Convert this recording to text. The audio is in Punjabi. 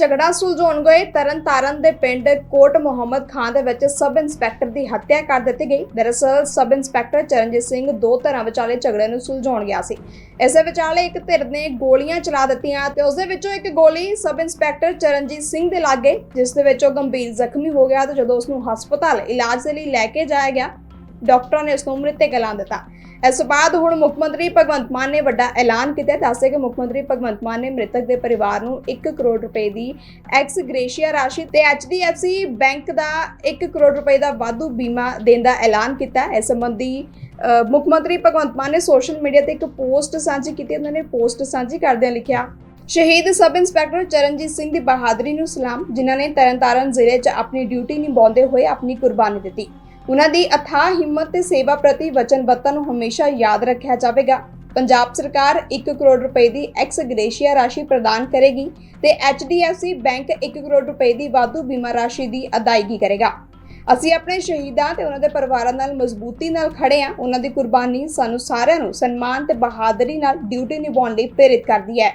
ਝਗੜਾ ਸੁਲਝਾਉਣ ਗਏ। ਤਰਨਤਾਰਨ ਦੇ ਪਿੰਡ ਕੋਟ ਮੁਹੰਮਦ ਖਾਨ ਦੇ ਵਿੱਚ ਸਬ ਇੰਸਪੈਕਟਰ ਦੀ ਹੱਤਿਆ ਕਰ ਦਿੱਤੀ ਗਈ। ਦਰਅਸਲ, ਸਬ ਇੰਸਪੈਕਟਰ ਚਰਨਜੀਤ ਸਿੰਘ ਦੋ ਧਿਰਾਂ ਵਿਚਾਲੇ ਝਗੜੇ ਨੂੰ ਸੁਲਝਾਉਣ ਗਿਆ ਸੀ। ਇਸੇ ਵਿਚਾਲੇ ਇੱਕ ਧਿਰ ਨੇ ਗੋਲੀਆਂ ਚਲਾ ਦਿੱਤੀਆਂ ਤੇ ਉਸ ਦੇ ਵਿੱਚੋਂ ਇੱਕ ਗੋਲੀ ਸਬ ਇੰਸਪੈਕਟਰ ਚਰਨਜੀਤ ਸਿੰਘ ਦੇ ਲੱਗ ਗਈ ਜਿਸ ਦੇ ਵਿੱਚ ਉਹ ਗੰਭੀਰ ਜ਼ਖਮੀ ਹੋ ਗਿਆ ਤੇ ਜਦੋਂ ਉਸ ਨੂੰ ਹਸਪਤਾਲ ਇਲਾਜ ਦੇ ਲਈ ਲੈ ਕੇ ਜਾਇਆ ਗਿਆ ਡਾਕਟਰਾਂ ਨੇ ਉਸ ਨੂੰ ਮ੍ਰਿਤਕ ਐਲਾਨ ਦਿੱਤਾ। ਇਸ ਤੋਂ ਬਾਅਦ ਹੁਣ ਮੁੱਖ ਮੰਤਰੀ ਭਗਵੰਤ ਮਾਨ ਨੇ ਵੱਡਾ ਐਲਾਨ ਕੀਤਾ। ਹੈ। ਕਿ ਮੁੱਖ ਮੰਤਰੀ ਭਗਵੰਤ ਮਾਨ ਨੇ ਮ੍ਰਿਤਕ ਦੇ ਪਰਿਵਾਰ ਨੂੰ 1 ਕਰੋੜ ਰੁਪਏ ਦੀ ਐਕਸ ਗ੍ਰੇਸ਼ੀਆ ਰਾਸ਼ੀ ਤੇ HDFC ਬੈਂਕ ਦਾ 1 ਕਰੋੜ ਰੁਪਏ ਦਾ ਵਾਧੂ ਬੀਮਾ ਦੇਣ ਦਾ ਐਲਾਨ ਕੀਤਾ। ਇਸ ਸੰਬੰਧੀ ਮੁੱਖ ਮੰਤਰੀ ਭਗਵੰਤ ਮਾਨ ਨੇ ਸੋਸ਼ਲ ਮੀਡੀਆ ਤੇ ਇੱਕ ਪੋਸਟ ਸਾਂਝੀ ਕੀਤੀ। ਉਹਨਾਂ ਨੇ ਪੋਸਟ ਸਾਂਝੀ ਕਰਦਿਆਂ ਲਿਖਿਆ, ਸ਼ਹੀਦ ਸਬ ਇੰਸਪੈਕਟਰ ਚਰਨਜੀਤ ਸਿੰਘ ਦੀ ਬਹਾਦਰੀ ਨੂੰ ਸਲਾਮ ਜਿਨ੍ਹਾਂ ਨੇ ਤਰਨਤਾਰਨ ਜ਼ਿਲ੍ਹੇ 'ਚ ਆਪਣੀ ਡਿਊਟੀ ਨਿਭਾਉਂਦੇ ਹੋਏ ਆਪਣੀ ਕੁਰਬਾਨੀ ਦਿੱਤੀ। ਉਹਨਾਂ ਦੀ ਅਥਾਹ ਹਿੰਮਤ ਤੇ ਸੇਵਾ ਪ੍ਰਤੀ ਵਚਨਬੱਧਤਾ ਨੂੰ ਹਮੇਸ਼ਾ ਯਾਦ ਰੱਖਿਆ ਜਾਵੇਗਾ। ਪੰਜਾਬ ਸਰਕਾਰ 1 ਕਰੋੜ ਰੁਪਏ ਦੀ ਐਕਸ ਗ੍ਰੇਸ਼ੀਆ ਰਾਸ਼ੀ ਪ੍ਰਦਾਨ ਕਰੇਗੀ ਤੇ HDFC ਬੈਂਕ 1 ਕਰੋੜ ਰੁਪਏ ਦੀ ਵਾਧੂ ਬੀਮਾ ਰਾਸ਼ੀ ਦੀ ਅਦਾਇਗੀ ਕਰੇਗਾ। ਅਸੀਂ ਆਪਣੇ ਸ਼ਹੀਦਾਂ ਤੇ ਉਹਨਾਂ ਦੇ ਪਰਿਵਾਰਾਂ ਨਾਲ ਮਜ਼ਬੂਤੀ ਨਾਲ ਖੜੇ ਹਾਂ। ਉਹਨਾਂ ਦੀ ਕੁਰਬਾਨੀ ਸਾਨੂੰ ਸਾਰਿਆਂ ਨੂੰ ਸਨਮਾਨ ਤੇ ਬਹਾਦਰੀ ਨਾਲ ਡਿਊਟੀ ਨਿਭਾਉਣ ਲਈ ਪ੍ਰੇਰਿਤ ਕਰਦੀ ਹੈ।